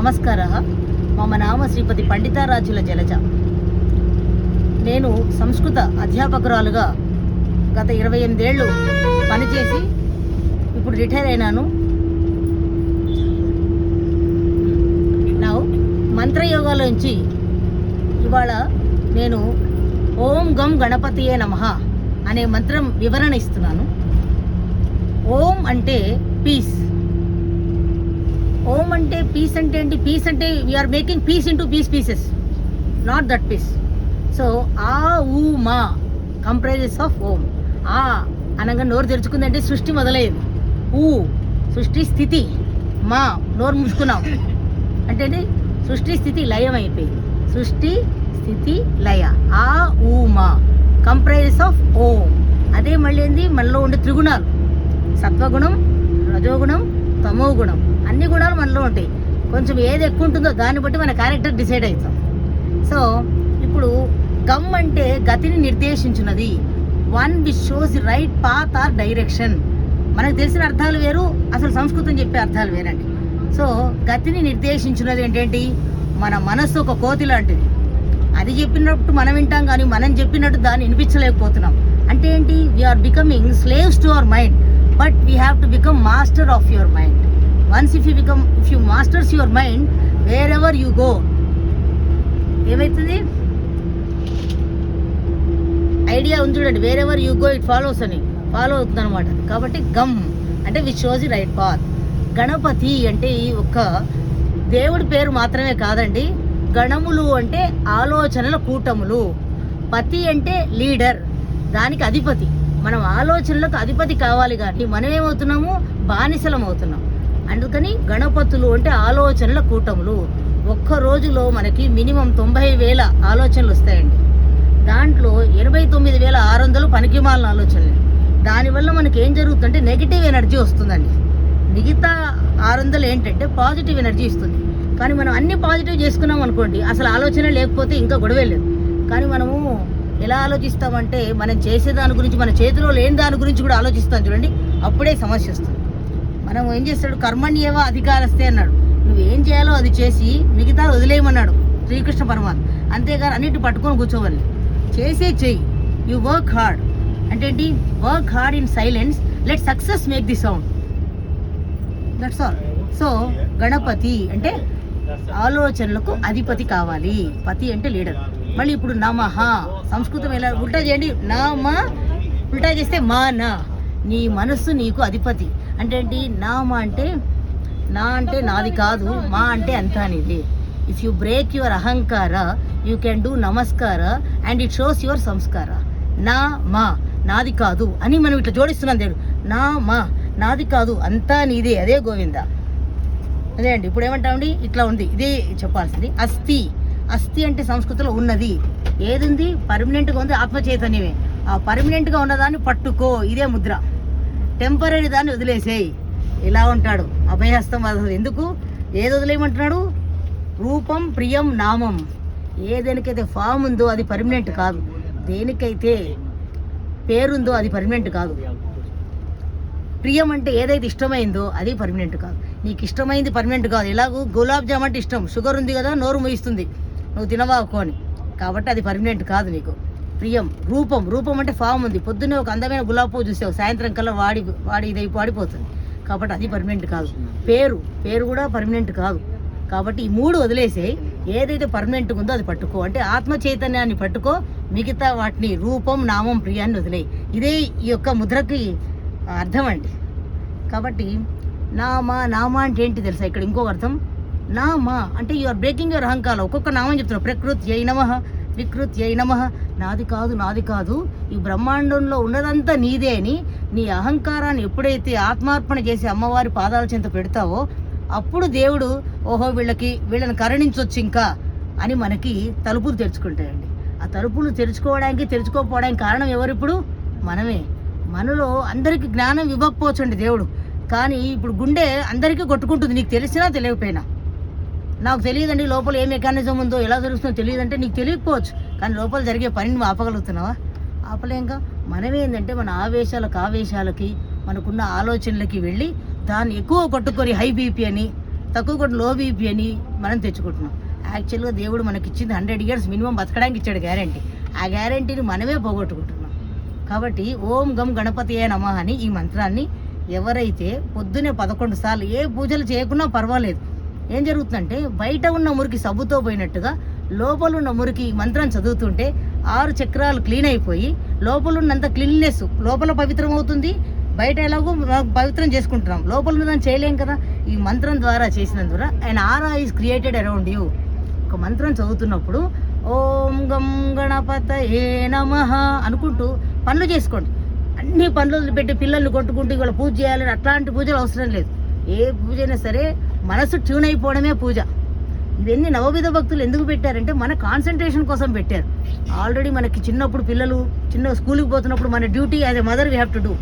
నమస్కార. మమ నామ శ్రీపతి పండితారాజుల జలజ. నేను సంస్కృత అధ్యాపకురాలుగా గత ఇరవై ఎనిమిదేళ్ళు పనిచేసి ఇప్పుడు రిటైర్ అయినాను. నా మంత్రయోగాలోంచి ఇవాళ నేను ఓం గం గణపతియే నమః అనే మంత్రం వివరణ ఇస్తున్నాను. ఓం అంటే పీస్. ఓం అంటే పీస్ అంటే ఏంటి? పీస్ అంటే we're making piece into piece pieces not that piece so ఆ ఊ మా కంప్రైజెస్ ఆఫ్ ఓం ఆ అనగా నోరు తెరుచుకుందంటే సృష్టి మొదలయ్యేది ఊ సృష్టి స్థితి. మా నోరు మూసుకున్నాం. అంటే సృష్టి స్థితి లయం అయిపోయింది. సృష్టి స్థితి లయ. ఆ ఊ మా కంప్రైజెస్ ఆఫ్ ఓం అదే మళ్ళీ ఏంది? మనలో ఉండే త్రిగుణాలు. సత్వగుణం రజోగుణం తమోగుణం. అన్ని గుణాలు మనలో ఉంటాయి. కొంచెం ఏది ఎక్కువ ఉంటుందో దాన్ని బట్టి మన క్యారెక్టర్ డిసైడ్ అవుతాం. సో ఇప్పుడు గమ్ అంటే గతిని నిర్దేశించినది one which shows right path or direction మనకు తెలిసిన అర్థాలు వేరు అసలు సంస్కృతం చెప్పే అర్థాలు వేరండి. సో గతిని నిర్దేశించినది ఏంటంటి? మన మనస్సు ఒక కోతి లాంటిది. అది చెప్పినట్టు మనం వింటాం కానీ మనం చెప్పినట్టు దాన్ని వినిపించలేకపోతున్నాం. అంటే ఏంటి? We are becoming slaves to our mind but we have to become master of your mind once if you become if you masters your mind wherever you go ఏమవుతుంది ఐడియా ఉంది చూడండి wherever you go it follows అని. Follow అవుతుంది అనమాట కాబట్టి గమ్ అంటే which shows right path Ganapati అంటే ఈ ఒక్క దేవుడి పేరు మాత్రమే కాదండి. గణములు అంటే ఆలోచనల కూటములు. పతి అంటే లీడర్. దానికి అధిపతి. మనం ఆలోచనలకు అధిపతి కావాలి కానీ మనం ఏమవుతున్నాము బానిసలం అవుతున్నాం అందుకని గణపతులు అంటే ఆలోచనల కూటములు. ఒక్క రోజులో మనకి మినిమం తొంభై వేల ఆలోచనలు వస్తాయండి. దాంట్లో ఎనభై తొమ్మిది వేల ఆరు వందలు పనికిమాలిన ఆలోచనలు. దానివల్ల మనకి ఏం జరుగుతుందంటే నెగిటివ్ ఎనర్జీ వస్తుందండి. మిగతా ఆరు వందలు ఏంటంటే పాజిటివ్ ఎనర్జీ ఇస్తుంది. కానీ మనం అన్ని పాజిటివ్ చేసుకున్నాం అనుకోండి అసలు ఆలోచన లేకపోతే ఇంకా గొడవే లేదు. కానీ మనము ఎలా ఆలోచిస్తామంటే మనం చేసే దాని గురించి మన చేతిలో లేని దాని గురించి కూడా ఆలోచిస్తాం చూడండి అప్పుడే సమస్య వస్తుంది. మనం ఏం చేస్తాడు? కర్మణ్యేవ అధికారస్తే అన్నాడు. నువ్వు ఏం చేయాలో అది చేసి మిగతా వదిలేయమన్నాడు శ్రీకృష్ణ పరమాత్మ. అంతేగాని అన్నిటి పట్టుకొని కూర్చోవాలి. చేసే చెయ్యి. యు వర్క్ హార్డ్ అంటే ఏంటి? Work hard in silence let success make the sound that's all so Ganapati అంటే ఆలోచనలకు అధిపతి కావాలి. పతి అంటే లీడర్. మళ్ళీ ఇప్పుడు నమహ సంస్కృతం ఎలా? ఉల్టా చేయండి. నమ ఉల్టా చేస్తే మా నా నీ మనస్సు నీకు అధిపతి. అంటే ఏంటి? మా అంటే నా అంటే నాది కాదు మా అంటే అంతా అనేది ఇఫ్ యూ బ్రేక్ యువర్ అహంకార యూ కెన్ డూ నమస్కార అండ్ ఇట్ షోస్ యువర్ సంస్కార నా మా నాది కాదు అని మనం ఇట్లా జోడిస్తున్నాం దేవుడు. నా మా నాది కాదు అంతా నీదే. అదే గోవింద. అదే అండి. ఇప్పుడు ఏమంటామండి ఇట్లా ఉంది. ఇదే చెప్పాల్సింది. అస్థి. అస్థి అంటే సంస్కృతిలో ఉన్నది. ఏది ఉంది పర్మనెంట్గా ఉంది ఆత్మ చైతన్యమే ఆ పర్మనెంట్గా ఉన్నదాన్ని పట్టుకో. ఇదే ముద్ర. టెంపరీ దాన్ని వదిలేసేయి. ఇలా ఉంటాడు. అభయహస్తం వదలదు ఎందుకు? ఏది వదిలేయమంటున్నాడు? రూపం ప్రియం నామం. ఏ దేనికైతే ఫామ్ ఉందో అది పర్మనెంట్ కాదు. దేనికైతే పేరుందో అది పర్మనెంట్ కాదు. ప్రియం అంటే ఏదైతే ఇష్టమైందో అది పర్మనెంట్ కాదు. నీకు ఇష్టమైంది పర్మనెంట్ కాదు. ఇలాగూ గులాబ్ జామ్ అంటే ఇష్టం. షుగర్ ఉంది కదా నోరు మూయిస్తుంది. నువ్వు తినవాకు అని. కాబట్టి అది పర్మనెంట్ కాదు నీకు. ప్రియం రూపం రూపం అంటే ఫామ్ ఉంది. పొద్దున్నే ఒక అందమైన గులాబీ పువ్వు చూసావు సాయంత్రం కల్లా వాడి వాడి ఇది వాడిపోతుంది. కాబట్టి అది పర్మనెంట్ కాదు. పేరు పేరు కూడా పర్మనెంట్ కాదు. కాబట్టి ఈ మూడు వదిలేసేయి ఏదైతే పర్మనెంట్ ఉందో అది పట్టుకో. అంటే ఆత్మ చైతన్యాన్ని పట్టుకో మిగతా వాటిని రూపం నామం ప్రియాన్ని వదిలేయి. ఇదే ఈ యొక్క ముద్రకి అర్థం అండి. కాబట్టి నామా నామా అంటే ఏంటి తెలుసా? ఇక్కడ ఇంకొక అర్థం. నామా అంటే యు ఆర్ బ్రేకింగ్ యువర్ అహంకారం. ఒక్కొక్క నామం చెప్తున్నావు ప్రకృతి అయి నమ. వికృతి నమ. నాది కాదు నాది కాదు. ఈ బ్రహ్మాండంలో ఉన్నదంతా నీదే అని నీ అహంకారాన్ని ఎప్పుడైతే ఆత్మార్పణ చేసి అమ్మవారి పాదాల చెంత పెడతావో అప్పుడు దేవుడు ఓహో వీళ్ళకి వీళ్ళని కరుణించొచ్చు ఇంకా అని మనకి తలుపులు తెరుచుకుంటాయండి. ఆ తలుపులు తెరుచుకోవడానికి తెరుచుకోకపోవడానికి కారణం ఎవరిప్పుడు మనమే. మనలో అందరికీ జ్ఞానం ఇవ్వకపోవచ్చండి దేవుడు. కానీ ఇప్పుడు గుండె అందరికీ కొట్టుకుంటుంది. నీకు తెలిసినా తెలియకపోయినా. నాకు తెలియదండి లోపల ఏ మెకానిజం ఉందో ఎలా జరుగుతుందో తెలియదంటే నీకు తెలియకపోవచ్చు. కానీ లోపల జరిగే పనిని నువ్వు ఆపగలుగుతున్నావా ఆపలేంగా మనమేందంటే మన ఆవేశాలకు ఆవేశాలకి మనకున్న ఆలోచనలకి వెళ్ళి దాన్ని ఎక్కువ కొట్టుకొని హై బీపీ అని తక్కువ కొట్టు లో బీపీ అని మనం తెచ్చుకుంటున్నాం. యాక్చువల్గా దేవుడు మనకి ఇచ్చింది హండ్రెడ్ ఇయర్స్ మినిమం బతకడానికి ఇచ్చాడు గ్యారంటీ. ఆ గ్యారంటీని మనమే పోగొట్టుకుంటున్నాం. కాబట్టి ఓం గం గణపతి ఏ అని ఈ మంత్రాన్ని ఎవరైతే పొద్దునే పదకొండు సార్లు ఏ పూజలు చేయకున్నా పర్వాలేదు. ఏం జరుగుతుందంటే బయట ఉన్న మురికి సబ్బుతో పోయినట్టుగా లోపల ఉన్న మురికి మంత్రం చదువుతుంటే ఆరు చక్రాలు క్లీన్ అయిపోయి లోపల ఉన్నంత క్లీన్నెస్ లోపల పవిత్రం అవుతుంది బయట ఎలాగో పవిత్రం చేసుకుంటున్నాం. లోపల ఉన్నదాన్ని చేయలేం కదా. ఈ మంత్రం ద్వారా చేసిన ద్వారా ఆయన aura is created around you. ఒక మంత్రం చదువుతున్నప్పుడు ఓం గం గణపత ఏ నమ అనుకుంటూ పనులు చేసుకోండి. అన్ని పనులు పెట్టి పిల్లల్ని కొట్టుకుంటూ ఇవాళ పూజ చేయాలని అట్లాంటి పూజలు అవసరం లేదు. ఏ పూజ అయినా సరే మనసు ట్యూన్ అయిపోవడమే పూజ. ఇవన్నీ నవవిధ భక్తులు ఎందుకు పెట్టారంటే మన కాన్సన్ట్రేషన్ కోసం పెట్టారు. ఆల్రెడీ మనకి చిన్నప్పుడు పిల్లలు చిన్న స్కూల్కి పోతున్నప్పుడు మన duty as a mother we have to do